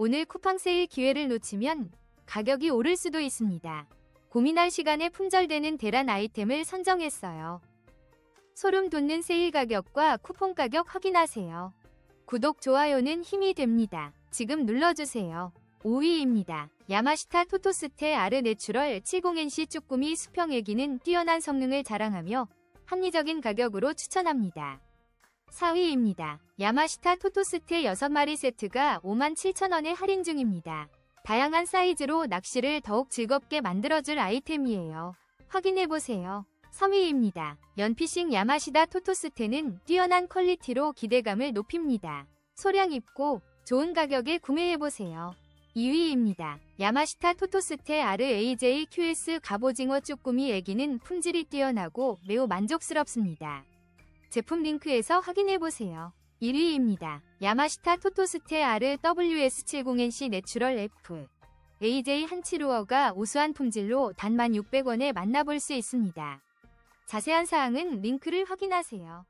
오늘 쿠팡 세일 기회를 놓치면 가격이 오를 수도 있습니다. 고민할 시간에 품절되는 대란 아이템을 선정했어요. 소름 돋는 세일 가격과 쿠폰 가격 확인하세요. 구독, 좋아요는 힘이 됩니다. 지금 눌러주세요. 5위입니다. 야마시타 토토스테 아르 내추럴 70NC 쭈꾸미 수평 애기는 뛰어난 성능을 자랑하며 합리적인 가격으로 추천합니다. 4위입니다. 야마시타 토토스테 6마리 세트가 57,000원에 할인 중입니다. 다양한 사이즈로 낚시를 더욱 즐겁게 만들어줄 아이템이에요. 확인해보세요. 3위입니다. 연피싱 야마시다 토토스테는 뛰어난 퀄리티로 기대감을 높입니다. 소량 입고 좋은 가격에 구매해보세요. 2위입니다. 야마시타 토토스테 아르 AJ QS 갑오징어 쭈꾸미 애기는 품질이 뛰어나고 매우 만족스럽습니다. 제품 링크에서 확인해보세요. 1위입니다. 야마시타 토토스테 아르 WS70NC 내추럴 F AJ 한치루어가 우수한 품질로 단 1,600원에 만나볼 수 있습니다. 자세한 사항은 링크를 확인하세요.